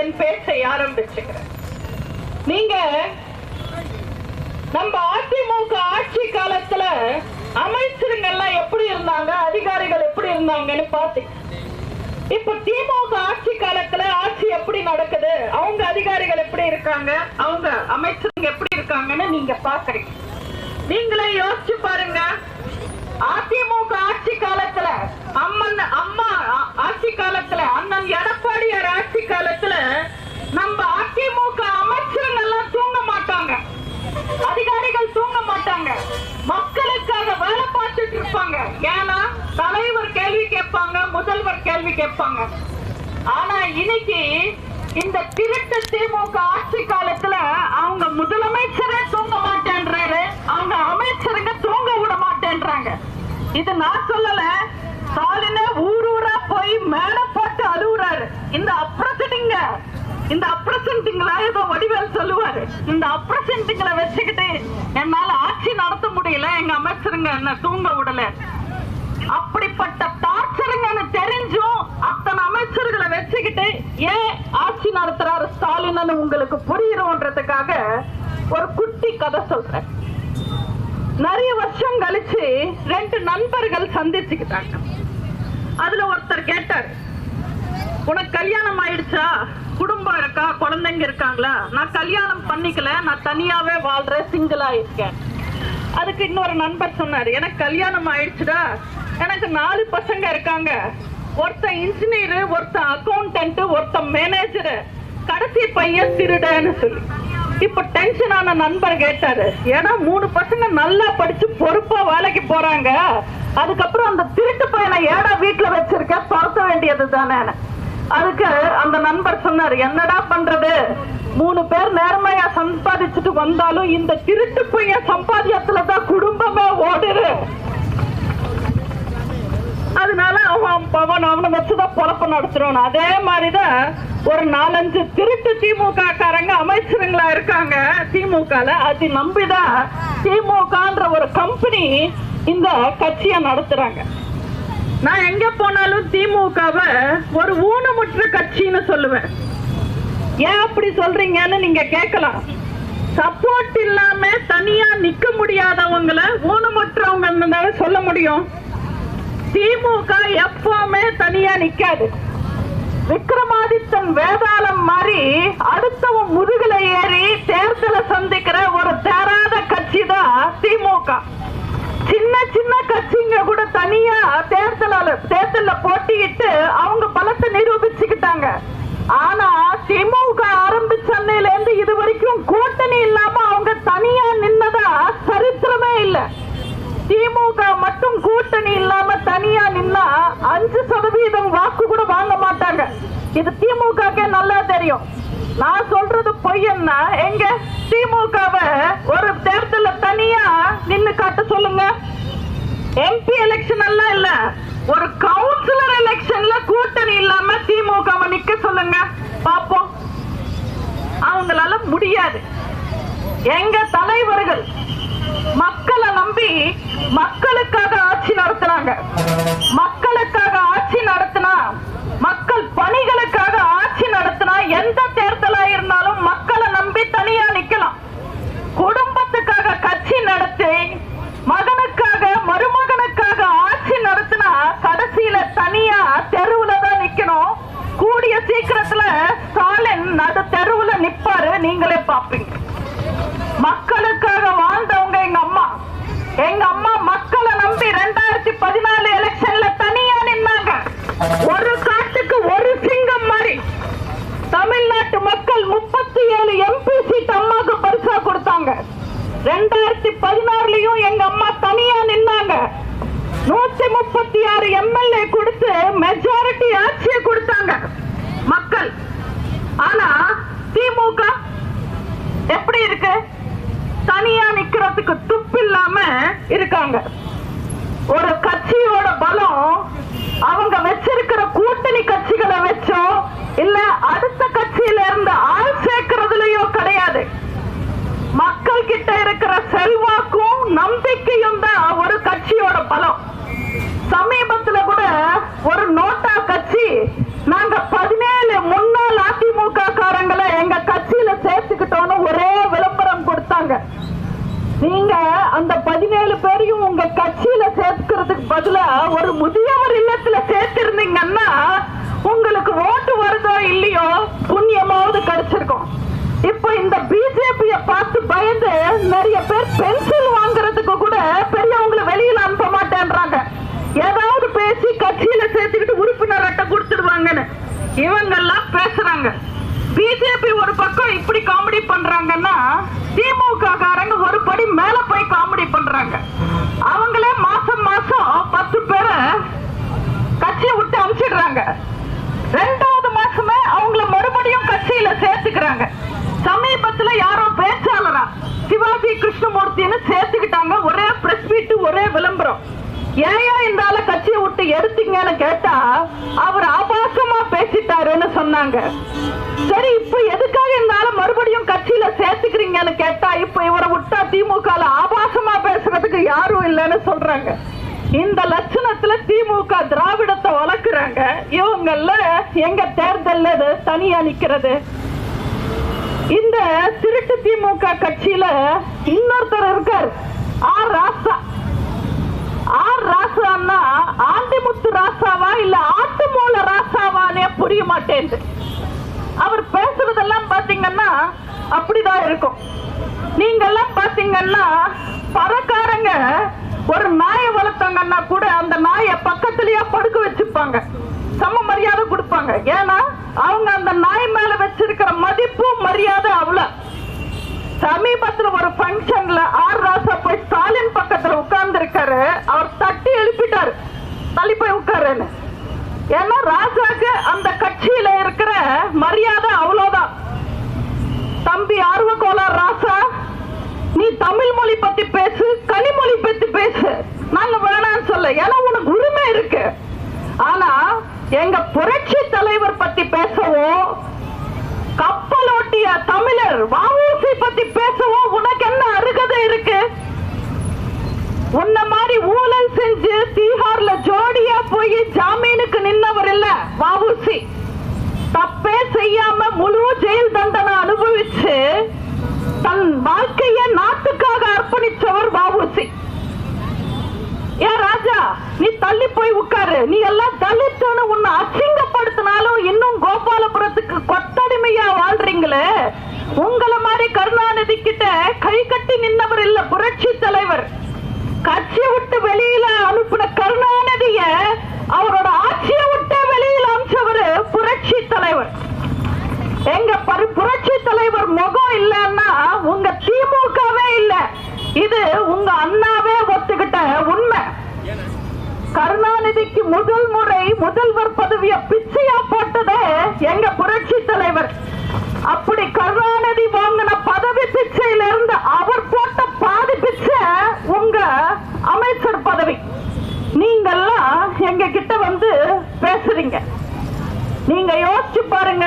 என் பேச்சை ஆரம்பிச்சுக்கிறேன். நீங்க நம்ம அதிமுக ஆட்சி காலத்துல அமைச்சருங்கெல்லாம் எப்படி இருந்தாங்க அதிகாரிகள் எப்படி இருந்தாங்கன்னு பாத்தீங்க இப்ப திமுக ஆட்சி காலத்துல ஆட்சி எப்படி நடக்குது அவங்க அதிகாரிகள் எப்படி இருக்காங்க அவங்க அமைச்சருங்க எப்படி இருக்காங்கன்னு நீங்க பாக்குறீங்க நீங்களே யோசிச்சு பாருங்க. அதிமுக ஆட்சி காலத்துல அம்மன் அம்மா ஆட்சி காலத்துல அண்ணன் எடப்பாடியார் ஆட்சி காலத்துல நம்ம அதிமுக அமைச்சர்கள் எல்லாம் தூங்க மாட்டாங்க. அதிகாரிகள் தூங்க மாட்டாங்க. மக்களுக்காக வேலை பார்த்துட்டு இருப்பாங்க. ஏன்னா தலைவர் கேள்வி கேட்பாங்க முதல்வர் கேள்வி கேட்பாங்க. ஆனா இன்னைக்கு இந்த திருட்டு திமுக ஆட்சி காலத்துல அவங்க முதலமைச்சரே தூங்க மாட்டேன்றாரு அவங்க அமைச்சருங்க தூங்க விட மாட்டேன்றாங்க இது நான் சொல்லல. ஸ்டாலினே ஊர் ஊரா போய் மேல போட்டு அழுகுறாரு இந்த அப்ரசனிங்க இந்த அப்ரசன்டிங்களா ஏதோ வடிவேல் சொல்லுவாரு. இந்த அப்ரசன்டிங்களை வச்சுக்கிட்டு என்னால ஆட்சி நடத்த முடியல எங்க அமைச்சருங்க என்ன தூங்க விடல. அப்படிப்பட்ட டார்ச்சருங்கன்னு தெரிஞ்சும் அத்தனை அமைச்சர்களை வச்சுக்கிட்டு ஏன் ஆட்சி நடத்துறாரு ஸ்டாலின் உங்களுக்கு புரியுறோன்றதுக்காக ஒரு குட்டி கதை சொல்றேன். நிறைய வருஷம் கழிச்சு ரெண்டு நண்பர்கள் சந்திச்சுக்கிட்டாங்க. அதுல ஒருத்தர் கேட்டார் உனக்கு கல்யாணம் ஆயிடுச்சா? குடும்பம் இருக்கா? குழந்தைங்க இருக்காங்களா? நான் கல்யாணம் பண்ணிக்கல நான் தனியாவே வாழ்றேன் சிங்கிளா இருக்கேன். அதுக்கு இன்னொரு நண்பர் சொன்னார் எனக்கு கல்யாணம் ஆயிடுச்சுடா. எனக்கு நாலு பசங்க இருக்காங்க. ஒருத்தன் இன்ஜினியர் ஒருத்தன் அக்கௌண்டன்ட் ஒருத்தன் மேனேஜர் கடைசி பையன் திருடன்னு சொல்லி. இப்ப டென்ஷன் ஆன நண்பர் கேட்டாரு. ஏன்னா மூணு பசங்க நல்லா படிச்சு பொறுப்பா வேலைக்கு போறாங்க. அதுக்கப்புறம் அந்த திருட்டு பையனை ஏடா வீட்டுல வச்சிருக்க? துரத்த வேண்டியது தானே. அதுக்கு அந்த நண்பர் சொன்னாரு என்னடா பண்றது? மூணு பேர் நேர்மையா சம்பாதிச்சுட்டு வந்தாலும் இந்த திருட்டு பையன் சம்பாதியத்துலதான் குடும்பமே ஓடுது. அதனால அவன் அவன் அவனை வச்சுதான் பொழப்ப நடத்துறோம் அதே மாதிரிதான் ஒரு நாலஞ்சு திருட்டு திமுக காரங்க அமைச்சருங்களா இருக்காங்க. திமுகல அது நம்பிதான் திமுகன்ற ஒரு கம்பெனி இந்த கட்சியை நடத்துறாங்க. நான் எங்க போனாலும் திமுகவை ஒரு ஊனமுற்ற கட்சின்னு சொல்லுவேன். ஏன் அப்படி சொல்றீங்கன்னு நீங்க கேட்கலாம். சப்போர்ட் இல்லாம தனியா நிக்க முடியாதவங்களை ஊனமுற்றவங்க சொல்ல முடியும். திமுக எப்பவுமே தனியா நிக்காது. விக்ரமாதித்தன் வேதாளம் மாதிரி அடுத்தவன் முதுகுல ஏறி தேர்தலை சந்திக்கிற ஒரு தேராத கட்சி தான் திமுக. சின்ன சின்ன கட்சிங்க கூட தனியா தேர்தல தேர்தல போட்டியிட்டு அவங்க பலத்தை நிரூபிச்சுக்கிட்டாங்க. ஆனா திமுக ஆரம்பிச்ச அன்னையில இருந்து இது வரைக்கும் கூட்டணி இல்லாம அவங்க தனியா நின்னதா சரித்திரமே இல்லை. திமுக மட்டும் கூட்டணி இல்லாம தனியா நின்னா அஞ்சு சதவீதம் வாக்கு கூட வாங்க மாட்டாங்க. இது திமுகக்கே நல்லா தெரியும். நான் சொல்றது பொய்யன்னா எங்க திமுகவை ஒரு தேர்தல தனியா நின்னு காட்ட சொல்லுங்க. எம்பி எலெக்ஷன் எல்லாம் இல்ல. ஒரு கவுன்சிலர் எலெக்ஷன்ல கூட்டணி இல்லாம திமுகவை நிக்க சொல்லுங்க. பாப்போம். அவங்களால முடியாது. எங்க தலைவர்கள் மக்களை நம்பி மக்களுக்காக ஆட்சி நடத்துறாங்க. மக்கள் என்னன்னு கேட்டா இப்ப இவரை விட்டா திமுக ஆபாசமா பேசுறதுக்கு யாரும் இல்லைன்னு சொல்றாங்க. இந்த லட்சணத்துல திமுக திராவிடத்தை வளர்க்குறாங்க. இவங்கல்ல எங்க தேர்தல் தனியா நிக்கிறது. இந்த திருட்டு திமுக கட்சியில இன்னொருத்தர் இருக்கார். ஆர் ராசா. ஆர் ராசான்னா ஆண்டிமுத்து ராசாவா இல்ல ஆட்டு மூல ராசாவானே புரிய மாட்டேன் அவர் பேசுறதெல்லாம் பாத்தீங்கன்னா அப்படிதான் இருக்கும். நீங்கெல்லாம் பாத்தீங்கன்னா பறக்காரங்க ஒரு நாயை வளர்த்தாங்கன்னா கூட அந்த நாயை பக்கத்திலேயே படுக்க வச்சுப்பாங்க. சம மரியாதை கொடுப்பாங்க. ஏன்னா அவங்க அந்த நாய் மேல வச்சிருக்கிற மதிப்பு மரியாதை அவ்வளவு. சமீபத்துல ஒரு ஃபங்க்ஷன்ல ஆர் ராசா போய் ஸ்டாலின் பக்கத்துல உட்கார்ந்து இருக்காரு அவர் தட்டி எழுப்பிட்டாரு. தள்ளி போய் உட்காருன்னு. ஏன்னா ராஜாக்கு அந்த கட்சியில இருக்கிற மரியாதை அவ்வளவுதான். தம்பி ஆர்வகோளார் ராசா. நீ தமிழ் மொழி பத்தி பேசு கனிமொழி பத்தி பேசு. நாங்க வேணாம்னு சொல்ல ஏன்னா உனக்கு உரிமை இருக்கு. ஆனா எங்க புரட்சி தலைவர் பத்தி பேசவோ கப்பலோட்டிய தமிழர் வாவூசி பத்தி பேசவோ உனக்கு என்ன அருகதை இருக்கு? உன்ன மாதிரி ஊழல் செஞ்சு தீஹார்ல ஜோடியா போய் ஜாமீனுக்கு நின்னவர் இல்ல வாவூசி தப்பே செய்யாம முழு ஜெயில் தண்டனை அனுபவிச்சு தன் வாழ்க்கைய நாட்டுக்காக அர்ப்பணிச்சவர் பாபுசி. ஏ ராஜா நீ தள்ளி போய் உட்காரு. நீ எல்லாம் தலித்துன்னு உன்னை அசிங்கப்படுத்தினாலும் இன்னும் கோபாலபுரத்துக்கு கொத்தடிமையா வாழ்றீங்களே. உங்கள மாதிரி கருணாநிதி கிட்ட கை கட்டி நின்னவர் இல்ல புரட்சி தலைவர். கட்சி விட்டு வெளியில அனுப்பின கருணாநிதிய அவரோட ஆட்சி விட்டு புரட்சி தலைவர். எங்க புரட்சி தலைவர் முகம் இல்லன்னா உங்க திமுகவே இல்ல. இது உங்க அண்ணாவே ஒத்துக்கிட்ட உண்மை. கருணாநிதிக்கு முதல் முறை முதல்வர் பதவிய பிச்சையா போட்டதே எங்க புரட்சி தலைவர். அப்படி கருணாநிதி வாங்கின பதவி பிச்சையில இருந்து அவர் போட்ட பாதி பிச்சை உங்க அமைச்சர் பதவி. நீங்கெல்லாம் எங்க கிட்ட வந்து பேசுறீங்க. நீங்க யோசிச்சு பாருங்க.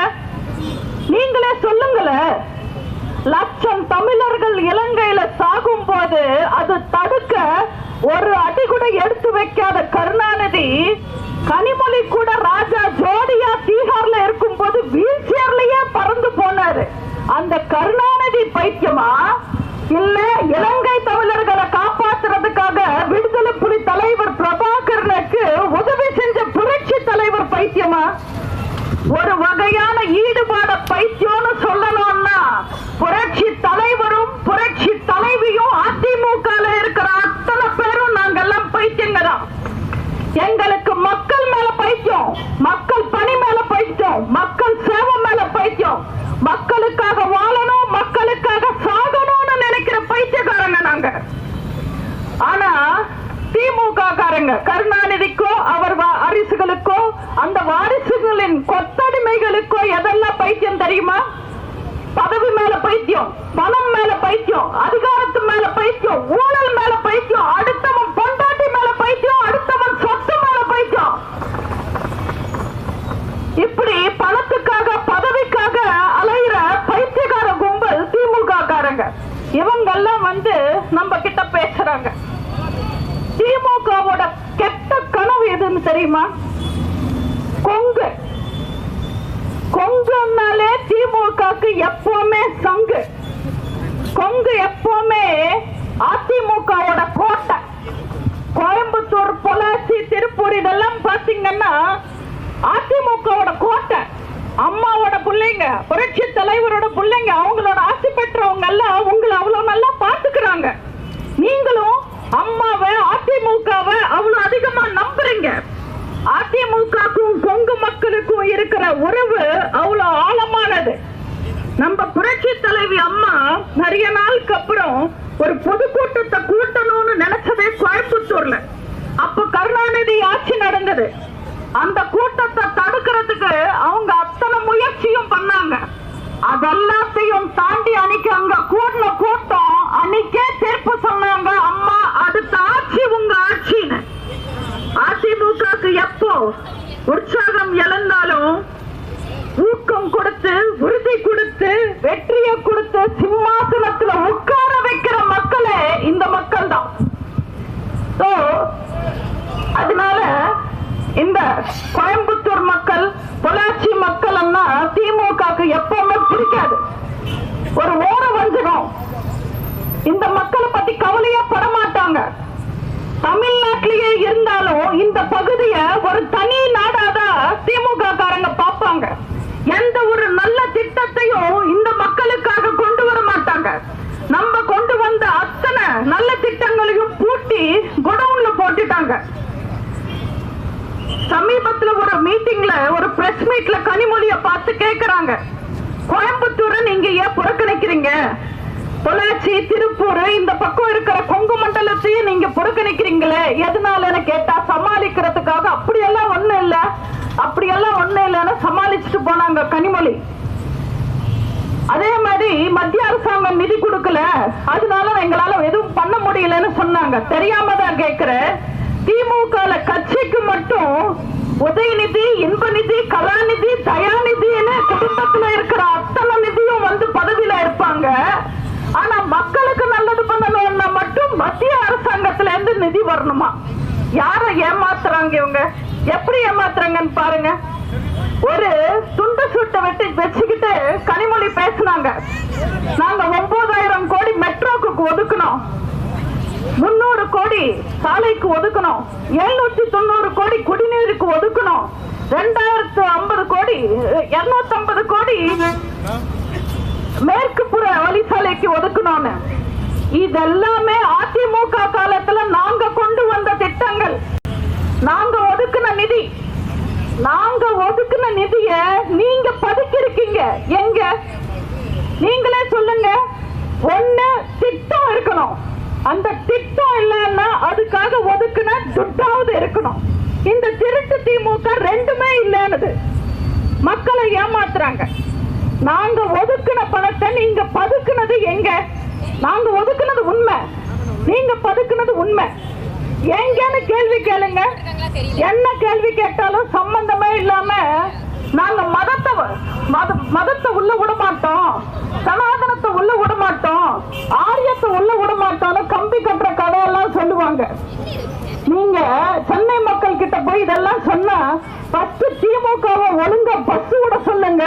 நீங்களே சொல்லுங்கள. லட்சம் தமிழர்கள் இலங்கையில சாகும் போது அது தடுக்க ஒரு அடி கூட எடுத்து வைக்காத கருணாநிதி கனிமொழி கூட ராஜா ஜோடியா தீகார்ல இருக்கும் போது வீல் சேர்லயே பறந்து போனாரு. அந்த கருணாநிதி பைத்தியமா? இல்ல இலங்கை தமிழர்களை காப்பாத்துறதுக்காக விடுதலை புலி தலைவர் பிரபாகரனுக்கு உதவி செஞ்ச புரட்சி தலைவர் பைத்தியமா ஒரு வகையான ஈடுபாட பைத்தியம்னு சொல்லணும்னா புரட்சி தலைவரும் புரட்சி தலைவியும் அதிமுக இருக்கிற அத்தனை பேரும் நாங்கெல்லாம் பைத்தியங்க தான் எங்களுக்கு மக்கள் மேல பைத்தியம் மக்கள் பணி மேல பைத்தியம் மக்கள் சேவை மேல பைத்தியம் மக்களுக்காக வாழணும் மக்களுக்காக சாகணும்னு நினைக்கிற பைத்தியக்காரங்க நாங்க ஆனா திமுக காரங்க கருணாநிதிக்கோ அவர் வா- வாரிசுகளுக்கோ அந்த வாரிசுகளின் கொத்தடிமைகளுக்கோ எதெல்லாம் பைத்தியம் தெரியுமா பதவி மேல பைத்தியம் பணம் மேல பைத்தியம் அதிகாரத்து மேல பைத்தியம் ஊழல் மேல பைத்தியம் அடுத்தவன் பொண்டாட்டி மேல பைத்தியம் அடுத்தவன் சொத்து மேல பைத்தியம் இப்படி பணத்துக்காக பதவிக்காக அலையிற பைத்தியக்கார கும்பல் திமுக காரங்க இவங்கெல்லாம் வந்து நம்ம கிட்ட பேசுறாங்க திமுகவோட கெட்ட கனவு எதுன்னு தெரியுமா கொங்கு கொங்குனாலே திமுகக்கு எப்பவுமே சங்கு கொங்கு எப்பவுமே அதிமுகவோட கோட்டை கோயம்புத்தூர் பொள்ளாச்சி திருப்பூர் இதெல்லாம் பாத்தீங்கன்னா அதிமுகவோட கோட்டை அம்மாவோட பிள்ளைங்க புரட்சி தலைவரோட பிள்ளைங்க அவங்களோட ஆசி பெற்றவங்க எல்லாம் உங்களை அவ்வளவு நல்லா பாத்துக்கிறாங்க நீங்களும் அம்மாவை அதிமுகவை அவ்வளவு அதிகமா நம்புறீங்க அதிமுகக்கும் கொங்கு மக்களுக்கும் இருக்கிற உறவு அவ்வளவு ஆழமானது நம்ம புரட்சி தலைவி அம்மா நிறைய நாளுக்கு அப்புறம் ஒரு பொதுக்கூட்டத்தை கூட்டணும்னு நினைச்சதே கோயம்புத்தூர்ல. அப்ப கருணாநிதி ஆட்சி நடந்தது. அந்த கூட்டத்தை தடுக்கிறதுக்கு அவங்க அத்தனை முயற்சியும் பண்ணாங்க. அதெல்லாத்தையும் தாண்டி அன்னைக்கு அங்க கூடின கூட்டம் அன்னைக்கே தீர்ப்பு சொன்னாங்க அம்மா அடுத்த ஆட்சி உங்க ஆட்சின்னு. அதிமுகக்கு எப்போ உற்சாகம் இழந்தாலும் ஊக்கம் கொடுத்து உறுதி கொடுத்து வெற்றியை கொடுத்து சிம்மாசனத்துல உட்கார வைக்கிற மக்களே இந்த மக்கள் தான் அதனால இந்த கோயம்புத்தூர் மக்கள் பொள்ளாச்சி மக்கள் திமுகக்கு எப்பவுமே பிடிக்காது. ஒரு ஓர வஞ்சகம். இந்த மக்களை பத்தி கவலையே பட மாட்டாங்க தமிழ்நாட்டிலேயே இருந்தாலும் இந்த பகுதிய ஒரு தனி நாடாதான் திமுக காரங்க பார்ப்பாங்க எந்த ஒரு நல்ல திட்டத்தையும் இந்த மக்களுக்காக கொண்டு வர மாட்டாங்க நம்ம கொண்டு வந்த அத்தனை நல்ல திட்டங்களையும் பூட்டி குடவுன்ல போட்டுட்டாங்க சமீபத்துல ஒரு மீட்டிங்ல ஒரு பிரஸ் மீட்ல கனிமொழிய பார்த்து கேக்குறாங்க. கோயம்புத்தூர் நீங்க ஏன் புறக்கணிக்கிறீங்க. பொள்ளாச்சி திருப்பூர் இந்த பக்கம் இருக்கிற கொங்கு மண்டலத்தையும் நீங்க புறக்கணிக்கிறீங்களே. எதனாலன்னு கேட்டா சமாளிக்கிறதுக்காக அப்படியெல்லாம் ஒண்ணு இல்ல. அப்படியெல்லாம் ஒண்ணு இல்லைன்னு சமாளிச்சுட்டு போனாங்க கனிமொழி. அதே மாதிரி மத்திய அரசாங்கம் நிதி கொடுக்கல. அதனால எங்களால எதுவும் பண்ண முடியலன்னு சொன்னாங்க. தெரியாம தான் கேக்குறேன். திமுக கட்சிக்கு மட்டும் உதயநிதி இன்பநிதி கலாநிதி தயாநிதின்னு குடும்பத்துல இருக்கிற அத்தனை நிதியும் வந்து பதவியில இருப்பாங்க. ஆனா மக்களுக்கு நல்லது பண்ணணும்னா மட்டும் மத்திய அரசாங்கத்துல இருந்து நிதி வரணுமா? யாரை ஏமாத்துறாங்க இவங்க? எப்படி ஏமாத்துறாங்கன்னு பாருங்க. ஒரு துண்டு சுட்டை வெட்டி வச்சுக்கிட்டு கனிமொழி பேசினாங்க. நாங்க ஒன்பதாயிரம் கோடி மெட்ரோக்கு ஒதுக்கணும் முன்னூறு கோடி சாலைக்கு ஒதுக்கணும். எழுநூத்தி தொண்ணூறு கோடி குடிநீருக்கு ஒதுக்கணும். ரெண்டாயிரத்து ஐம்பது கோடி இருநூத்தி ஐம்பது கோடி மேற்கு புற வழிசாலைக்கு ஒதுக்கணும்னு. இதெல்லாமே அதிமுக காலத்துல நாங்க கொண்டு வந்த திட்டங்கள். நாங்க ஒதுக்குன நிதி. நாங்க ஒதுக்குன நிதிய நீங்க பதுக்கி இருக்கீங்க எங்க? நீங்களே சொல்லுங்க. ஒண்ணு திட்டம் இருக்கணும். அந்த திட்டம் இல்லைன்னா அதுக்காக ஒதுக்குன துட்டாவது இருக்கணும். இந்த திருட்டு திமுக ரெண்டுமே இல்லைன்னு மக்களை ஏமாத்துறாங்க. நாங்க ஒதுக்குன பணத்தை நீங்க பதுக்குனது எங்க? நாங்க ஒதுக்குனது உண்மை. நீங்க பதுக்குனது உண்மை. எங்கன்னு கேள்வி கேளுங்க. என்ன கேள்வி கேட்டாலும் சம்பந்தமே இல்லாம நாங்க மதத்தை மத மதத்தை உள்ள விட மாட்டோம். சனாதனத்தை உள்ள விட மாட்டோம். காரியத்தை உள்ள விட மாட்டாலும் கம்பி கட்டுற கதையெல்லாம் சொல்லுவாங்க. நீங்க சென்னை மக்கள் கிட்ட போய் இதெல்லாம் சொன்னா பத்து திமுகவை ஒழுங்கா பஸ் விட சொல்லுங்க.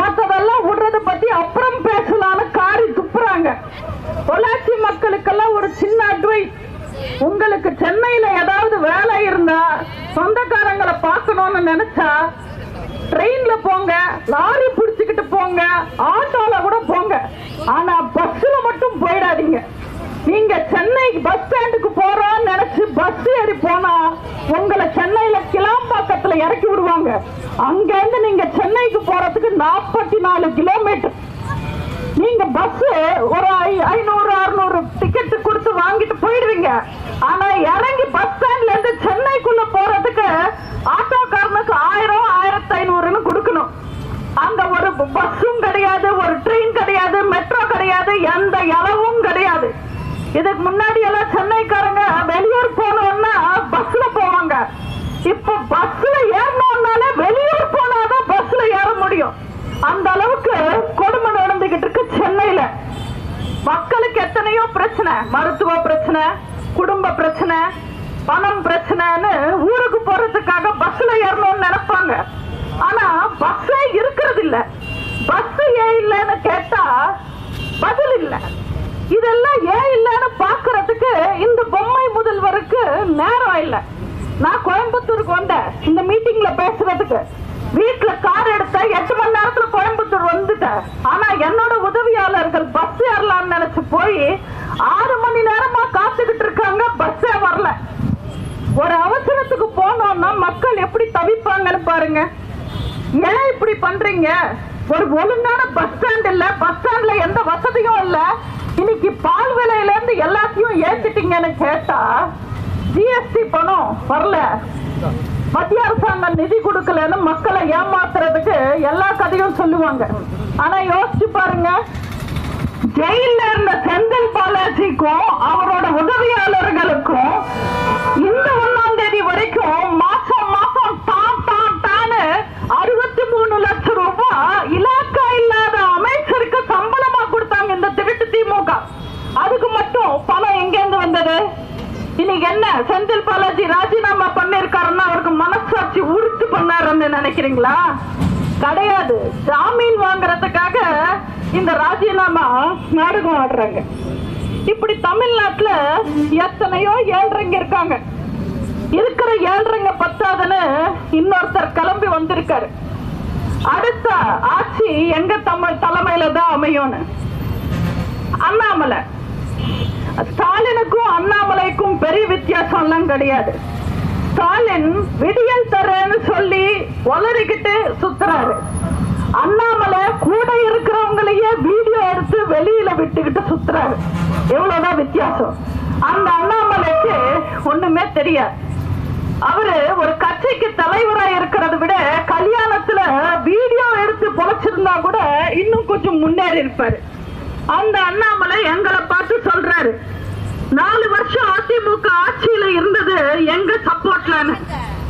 மத்ததெல்லாம் விடுறத பத்தி அப்புறம் பேசலாம்னு காரி துப்புறாங்க. பொள்ளாச்சி மக்களுக்கெல்லாம் ஒரு சின்ன அட்வைஸ் உங்களுக்கு சென்னையில ஏதாவது வேலை இருந்தா சொந்தக்காரங்களை பார்க்கணும்னு நினைச்சா ட்ரெயின்ல போங்க லாரி பிடிச்சுக்கிட்டு போங்க ஆட்டோல கூட போங்க. ஆனா பஸ்ல மட்டும் போயிடாதீங்க. நீங்க சென்னை பஸ் ஸ்டாண்டுக்கு போறோம்னு நினைச்சு பஸ் ஏறி போனா உங்களை சென்னையில கிளாம்பாக்கத்துல இறக்கி விடுவாங்க. அங்க இருந்து நீங்க சென்னைக்கு போறதுக்கு நாற்பத்தி நாலு கிலோமீட்டர். நீங்க பஸ் ஒரு ஐ- ஐநூறு அறுநூறு டிக்கெட் கொடுத்து வாங்கிட்டு போயிடுவீங்க. ஆனா இறங்கி பஸ் ஸ்டாண்ட்ல இருந்து சென்னைக்குள்ள போறதுக்கு ஆட்டோக்காரனுக்கு ஆயிரம் ஆயிரத்தி ஐநூறுன்னு கொடுக்கணும். அங்க ஒரு பஸ்ஸும் கிடையாது ஒரு ட்ரெயின் கிடையாது மெட்ரோ கிடையாது எந்த இளவும் கிடையாது. இதுக்கு முன்னாடி எல்லாம் சென்னைக்காரங்க வெளியூர் போனோம்னா பஸ்ல போவாங்க. இப்ப பஸ்ல ஏறணும்னாலே வெளியூர் போனாதான் பஸ்ல ஏற முடியும். அந்த அளவுக்கு கொடுமை நடந்துகிட்டு இருக்கு சென்னையில. மக்களுக்கு எத்தனையோ பிரச்சனை மருத்துவ பிரச்சனை குடும்ப பிரச்சனை பணம் பிரச்சனைன்னு ஊருக்கு போறதுக்காக பஸ்ல ஏறணும்னு நினைப்பாங்க. ஆனா பஸ்ஸே இருக்கிறது இல்ல பஸ் ஏன் இல்லைன்னு கேட்டா பதில் இல்ல. இதெல்லாம் ஏன் இல்லைன்னு பாக்குறதுக்கு இந்த பொம்மை முதல்வருக்கு நேரம் இல்லை. நான் கோயம்புத்தூருக்கு வந்தேன் இந்த மீட்டிங்ல பேசுறதுக்கு. வீட்டுல கார் எடுத்த எட்டு மணி நேரத்துல கோயம்புத்தூர் வந்துட்டேன். ஆனா என்னோட உதவியாளர்கள் பஸ் ஏறலாம்னு நினைச்சு போய் ஆறு மணி நேரமா காத்துக்கிட்டு இருக்காங்க பஸ்ஸே வரல. ஒரு அவசரத்துக்கு போனோம்னா மக்கள் எப்படி தவிப்பாங்கன்னு பாருங்க. ஏன் இப்படி பண்றீங்க? ஒரு ஒழுங்கான பஸ் ஸ்டாண்ட் இல்ல பஸ் ஸ்டாண்ட்ல எந்த வசதியும் இல்ல. இன்னைக்கு பால் விலையில இருந்து எல்லாத்தையும் ஏத்திட்டீங்கன்னு கேட்டா ஜிஎஸ்டி பணம் வரல. மத்திய அரசாங்கம் நிதி கொடுக்கலன்னு மக்களை ஏமாத்துறதுக்கு எல்லா கதையும் சொல்லுவாங்க. ஆனா யோசிச்சு பாருங்க. ஜெயில இருந்த செந்தில் பாலாஜிக்கும் அவரோட உதவியாளர்களுக்கும் வரைக்கும் மாசம் மாசம் தான் தான் தானு அறுபத்தி மூணு லட்சம் ரூபாய் இலாக்கா இல்லாத அமைச்சருக்கு சம்பளமா கொடுத்தாங்க இந்த திருட்டு திமுக. அதுக்கு மட்டும் பணம் எங்கேருந்து வந்தது? இன்னைக்கு என்ன? செந்தில் பாலாஜி ராஜினாமா பண்ணிருக்காருன்னா அவருக்கு மனசாட்சி உறுத்து பண்ணாருன்னு நினைக்கிறீங்களா? கிடையாது. ஜாமீன் வாங்குறதுக்காக இந்த ராஜினாமா நாடகம் ஆடுறாங்க. இப்படி தமிழ்நாட்டுல எத்தனையோ ஏழ்றங்க இருக்காங்க. இருக்கிற பத்தாதுன்னு இன்னொருத்தர் கிளம்பி வந்திருக்காரு. அடுத்த ஆட்சி எங்க தமிழ் தலைமையில தான் அமையும்னு? அண்ணாமலை. ஸ்டாலினுக்கும் அண்ணாமலைக்கும் பெரிய வித்தியாசம் எல்லாம் கிடையாது. ஸ்டாலின் விடியல் தரேன்னு சொல்லி உளறிக்கிட்டு சுத்துறாரு. அண்ணாமலை கூட இருக்கிறவங்களையே வீடியோ எடுத்து வெளியில விட்டுக்கிட்டு சுத்துறாரு. எவ்வளவுதான் வித்தியாசம். அந்த அண்ணாமலைக்கு ஒண்ணுமே தெரியாது. அவரு ஒரு கட்சிக்கு தலைவரா இருக்கிறத விட கல்யாணத்துல வீடியோ எடுத்து பொழைச்சிருந்தா கூட இன்னும் கொஞ்சம் முன்னேறி இருப்பாரு. அந்த அண்ணாமலை எங்களை பார்த்து சொல்றாரு நாலு வருஷம் அதிமுக ஆட்சியில இருந்தது எங்க சப்போர்ட்லன்னு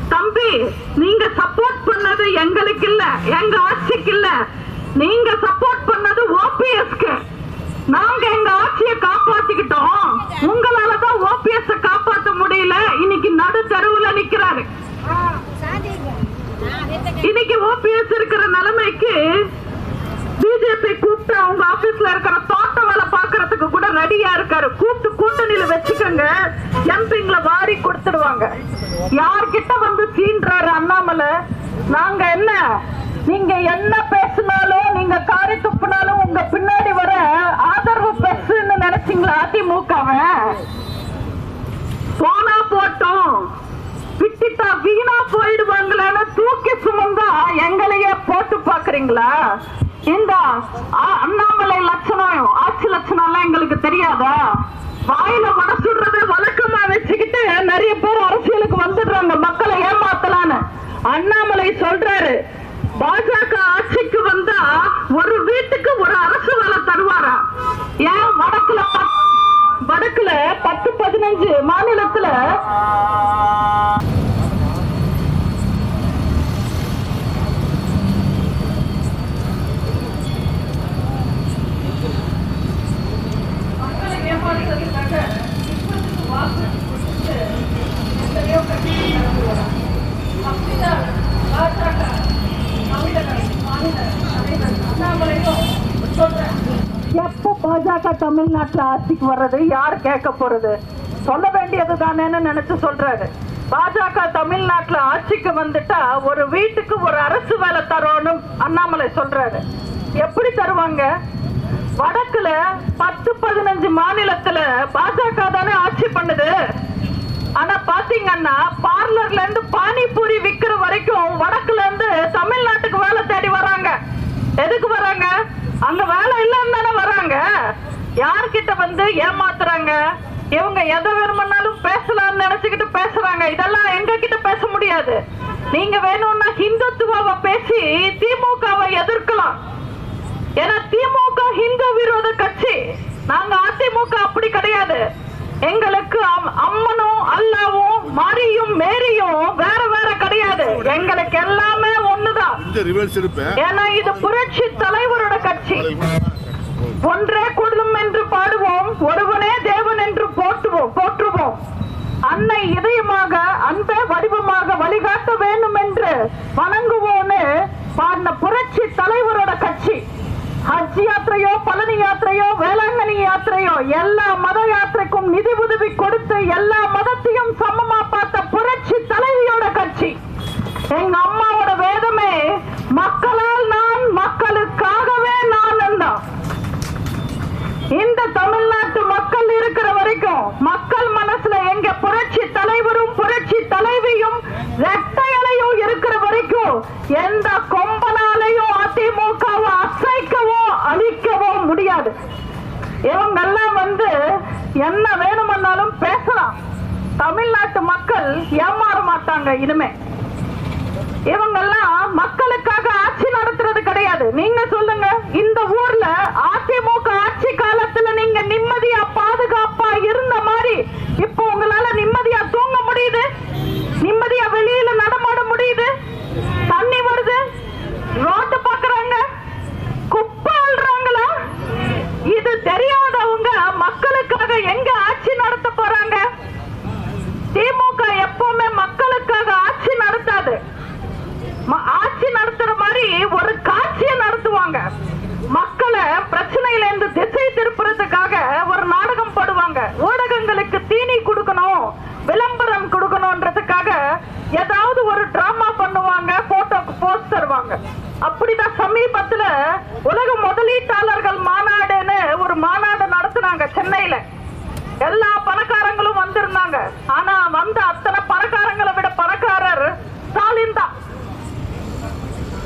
தம்பி நீங்க சப்போர்ட் பண்ணது எங்களுக்கு இல்ல எங்க ஆட்சிக்கு இல்ல. நீங்க சப்போர்ட் பண்ணது ஓபிஎஸ்க்கு நாங்க எங்க ஆட்சியை காப்பாத்திக்கிட்டோம். உங்களாலதான் ஓபிஎஸ் காப்பாத்த முடியல. இன்னைக்கு நடு தெருவுல நிக்கிறாரு. இன்னைக்கு ஓபிஎஸ் இருக்கிற நிலைமைக்கு பிஜேபி கூப்பிட்டு அவங்க ஆபீஸ்ல இருக்கிற தோட்ட வேலை பாக்குறதுக்கு கூட ரெடியா இருக்காரு. கூப்பிட்டு கூட்டணியில வச்சுக்கோங்க. எம்பிங்ல வாரி கொடுத்துடுவாங்க. யார்கிட்ட வந்து சீன்றாரு அண்ணாமலை? நாங்க என்ன? நீங்க என்ன பேசினாலும் நீங்க தூக்கி எங்களையே போட்டு பாக்குறீங்களா இந்த அண்ணாமலை லட்சணம் ஆட்சி லட்சணம் எல்லாம் எங்களுக்கு தெரியாதா? வாயில மனசுடுறது வழக்கமா வச்சுக்கிட்டு நிறைய பேர் அரசியலுக்கு வந்துடுறாங்க. மக்களை ஏமாத்தலான்னு. அண்ணாமலை சொல்றாரு பாஜக ஆட்சிக்கு வந்தா ஒரு வீட்டுக்கு ஒரு அரசு வேலை தருவாரா? ஏன் வடக்குல பத்- வடக்குல பத்து பதினஞ்சு மாநிலத்துல எப்போ பாஜக தமிழ்நாட்டுல ஆட்சிக்கு வர்றது யார் கேட்க போறது? சொல்ல வேண்டியது தானேன்னு நினைச்சு சொல்றாரு. பாஜக தமிழ்நாட்டுல ஆட்சிக்கு வந்துட்டா ஒரு வீட்டுக்கு ஒரு அரசு வேலை தரோன்னு அண்ணாமலை சொல்றாரு. எப்படி தருவாங்க? வடக்குல பத்து பதினஞ்சு மாநிலத்துல பாஜக தானே ஆட்சி பண்ணுது. ஆனா பாத்தீங்கன்னா பார்லர்ல இருந்து பானிபூரி விக்கிற வரைக்கும் வடக்குல இருந்து தமிழ்நாட்டுக்கு வேலை தேடி வராங்க. எதுக்கு வராங்க? அங்க வேலை இல்லைன்னு தானே வராங்க. யார்கிட்ட வந்து ஏமாத்துறாங்க? இவங்க எதை வேணுமன்னாலும் பேசலாம்னு நினைச்சுக்கிட்டு பேசுறாங்க. இதெல்லாம் எங்க கிட்ட பேச முடியாது. நீங்க வேணும்னா ஹிந்துத்துவாவை பேசி திமுகவை எதிர்க்கலாம். ஏன்னா திமுக ஹிந்து விரோத கட்சி. நாங்க அதிமுக அப்படி கிடையாது. எங்களுக்கு அம்- அம்மனும் அல்லாவும் மாரியும் மேரியும் வேற வேற கிடையாது. எங்களுக்கு எல்லாமே ஒண்ணுதான். ஏன்னா இது புரட்சி தலைவரோட கட்சி. ஒன்றே குடும்பம் என்று பாடுவோம் ஒருவனே தேவன் என்று போற்றுவோம் போற்றுவோம். அன்னை இதயமாக அன்பே வடிவமாக வழிகாட்ட வேண்டும் என்று வணங்குவோன்னு பாடின புரட்சி தலைவரோட கட்சி. ஹஜ் யாத்திரையோ பழனி யாத்திரையோ வேளாங்கண்ணி யாத்திரையோ எல்லா மத யாத்திரைக்கும் நிதி உதவி கொடுத்து எல்லா மதத்தையும் சமமா பார்த்த புரட்சி தலைவியோட கட்சி. எங்க அம்மாவோட வேதமே மக்களால் நான் மக்களுக்காகவே நான் தான் இந்த தமிழ்நாட்டு மக்கள் இருக்கிற வரைக்கும் மக்கள் மனசுல எங்க புரட்சி தலைவரும் புரட்சி தலைவியும் ரெட்டையலையும் இருக்கிற வரைக்கும் எந்த கொம்பனாலையும் அதிமுகவும் அசைக்கவும் முடியாது. இவங்கெல்லாம் வந்து என்ன வேணும்னாலும் பேசலாம். தமிழ்நாட்டு மக்கள் ஏமாற மாட்டாங்க இனிமே. இவங்கெல்லாம் மக்களுக்காக ஆட்சி நடத்துறது கிடையாது. நீங்க சொல்லுங்க இந்த ஊர்ல அதிமுக ஆட்சி காலத்துல நீங்க நிம்மதியா பாதுகாப்பா இருந்த மாதிரி இப்போ உங்களால நிம்மதியா தூங்க முடியுது? நிம்மதியா வெளியில நடமாட முடியுது? தண்ணி வருது? ரோட்டு இது தெரியாதவங்க மக்களுக்காக எங்க ஆட்சி நடத்த போறாங்க? திமுக எப்பவுமே மக்களுக்காக ஆட்சி நடத்தாது. ஆட்சி நடத்துற மாதிரி ஒரு காட்சியை நடத்துவாங்க. மக்களை பிரச்சனையில இருந்து திசை திருப்புறதுக்காக ஒரு நாடகம் போடுவாங்க. ஊடகங்களுக்கு தீனி கொடுக்கணும் விளம்பரம் கொடுக்கணும்ன்றதுக்காக ஏதாவது ஒரு டிராமா பண்ணுவாங்க போட்டோக்கு போஸ்ட் தருவாங்க. அப்படிதான் சமீபத்துல உலக முதலீட்டாளர்கள் மாநாடு சென்னையில எல்லா பணக்காரங்களும் வந்திருந்தாங்க. ஆனா வந்த அத்தனை பணக்காரங்களை விட பணக்காரர் ஸ்டாலின் தான்.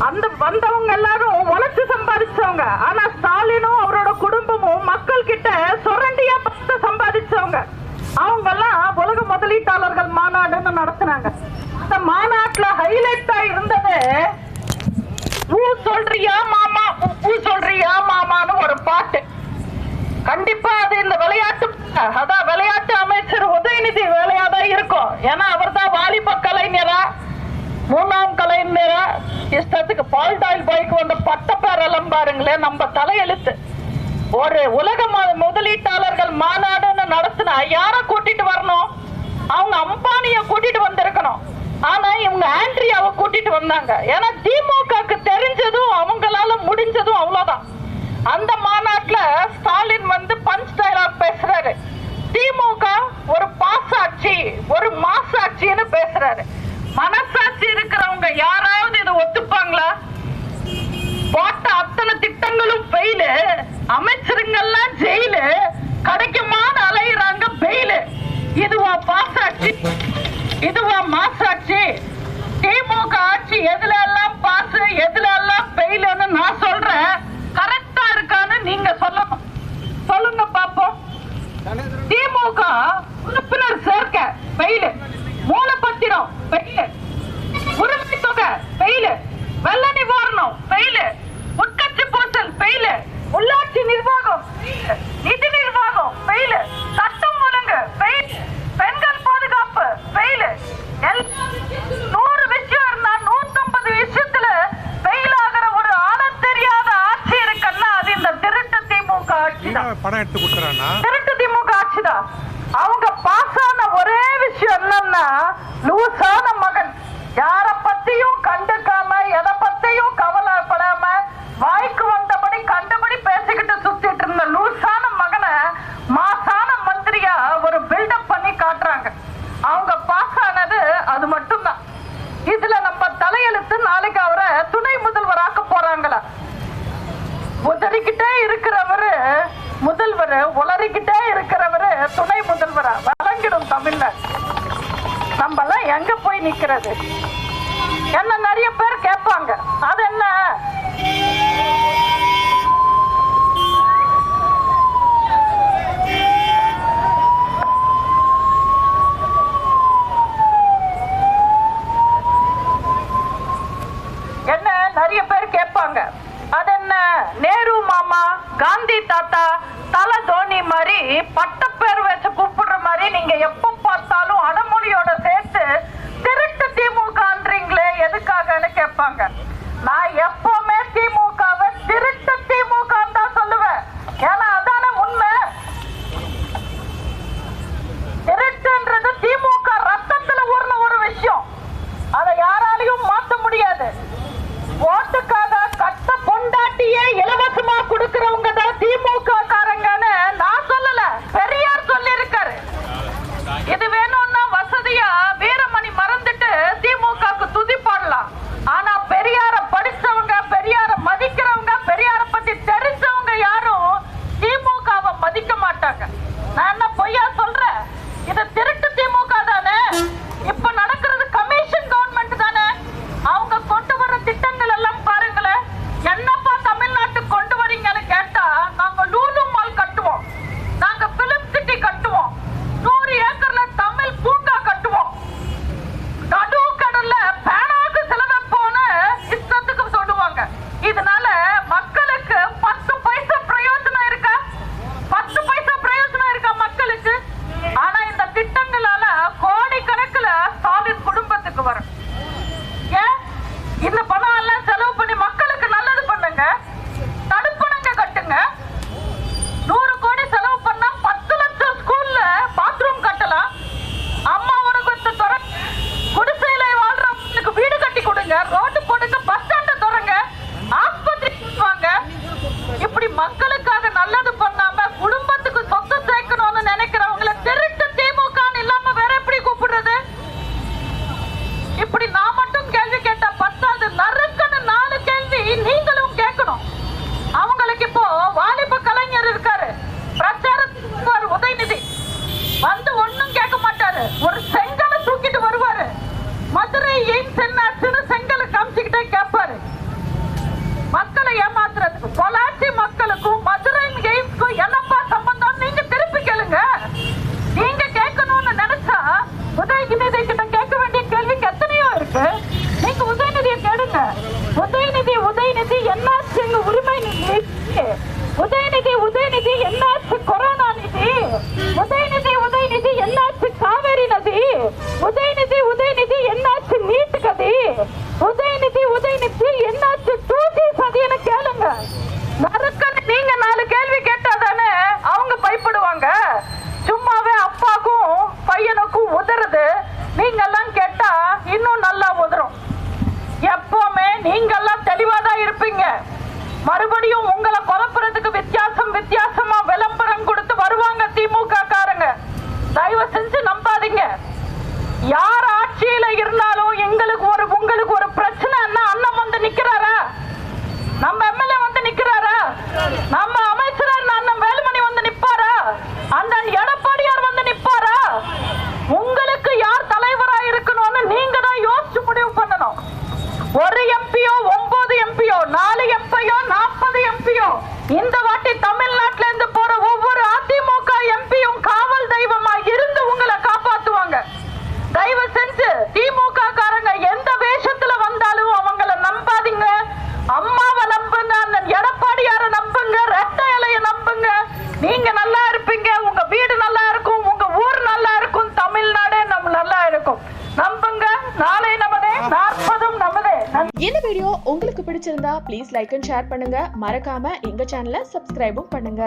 அந்த வந்தவங்க எல்லாரும் உழைச்சு சம்பாதிச்சவங்க. ஆனா ஸ்டாலினும் அவரோட குடும்பமும் மக்கள் கிட்ட சுரண்டி பத்து சம்பாதிச்சவங்க அவங்க எல்லாம் உலக முதலீட்டாளர்கள் மாநாடுன்னு நடத்துனாங்க அந்த மாநாட்டுல ஹைலைட்டா இருந்தது ஊ சொல்றியா மாமா ஊ- ஊ சொல்றியா மாமான்னு ஒரு பாட்டு கண்டிப்பா அது இந்த விளையாட்டு அதான் விளையாட்டு அமைச்சர் உதயநிதி வேலையா தான் இருக்கும். ஏன்னா அவர் தான் வாலிப கலைஞரா மூணாம் கலைஞரா இஷ்டத்துக்கு பால்டாயில் பாய்க்கு வந்த பட்ட பேரெல்லாம் பாருங்களேன் நம்ம தலையெழுத்து. ஒரு உலக முதலீட்டாளர்கள் மாநாடுன்னு நடத்தினா யார கூட்டிட்டு வரணும்? அவங்க அம்பானிய கூட்டிட்டு வந்திருக்கணும். ஆனா இவங்க ஆண்ட்ரியாவை கூட்டிட்டு வந்தாங்க. ஏன்னா திமுகக்கு தெரிஞ்சதும் அவங்களால முடிஞ்சதும் அவ்வளவுதான். அந்த மாநாட்டுல ஸ்டாலின் வந்து பஞ்ச் டைலாக் பேசுறாரு. திமுக ஒரு பாசாட்சி ஒரு மாசாட்சின்னு பேசுறாரு. மனசாட்சி இருக்கிறவங்க யாராவது இதை ஒத்துப்பாங்களா? போட்ட அத்தனை திட்டங்களும் ஃபெயிலு அமைச்சருங்கெல்லாம் ஜெயிலு கிடைக்குமான அலையிறாங்க பெயிலு இதுவா பாசாட்சி? இதுவா மாசாட்சி? திமுக ஆட்சி எதுல எல்லாம் பாசு எதுல எல்லாம் பெயிலுன்னு நான் சொல்றேன். கரெக்டா இருக்கான்னு நீங்க சொல்லணும். சொல்லுங்க பாப்போம். திமுக உறுப்பினர் சேர்க்க பெயிலு. மூலப்பத்திரம் பெயிலு உரிமை தொகை பெயிலு வெள்ள நிவாரணம் பெயிலு உட்கட்சி பூசல் பெயிலு உள்ளாட்சி நிர்வாகம் பெயிலு நிதி நிர்வாகம் பெயிலு சட்டம் ஒழுங்கு பெயில் பெண்கள் பாதுகாப்பு பெயிலு நூறு விஷயம் இருந்தா நூத்தம்பது விஷயத்துல பெயில் ஆகிற ஒரு ஆள தெரியாத ஆட்சி இருக்குன்னா அது இந்த திருட்டு திமுக ஆட்சி தான் நீங்க படம் எடுத்து கொடுக்குறானா திருட்டு திமுக ஆட்சிதான் அவங்க பாஸ் ஆன ஒரே விஷயம் என்னன்னா லூசான மகன் யார பத்தியும் கண்டுக்காம எதை பத்தியும் கவலைப்படாம வாய்க்கு வந்தபடி கண்டபடி பேசிக்கிட்டு சுத்திட்டு இருந்த லூசான மகனை மாசான மந்திரியா ஒரு பில்டப் பண்ணி காட்டுறாங்க அவங்க பாஸ் ஆனது அது மட்டும்தான் இதுல நம்ம தலையெழுத்து நாளைக்கு அவரை துணை முதல்வராக்க போறாங்களா உதறிக்கிட்டே இருக்கிறவரு முதல்வர் உளறிக்கிட்டே இருக்கிறவரு துணை முதல்வரா வழங்கிடும் தமிழ்ல நம்ம எல்லாம் எங்க போய் நிக்கிறது. என்ன நிறைய பேர் கேட்பாங்க. அது என்ன? என்ன நிறைய பேர் கேட்பாங்க. அது என்ன? நேரு மாமா காந்தி தாத்தா தல தோனி மாதிரி பட்டப்பேர் வச்சு கூப்பிடுற மாதிரி நீங்க எப்ப மறக்காம எங்க சேனலை சப்ஸ்கிரைபும் பண்ணுங்க.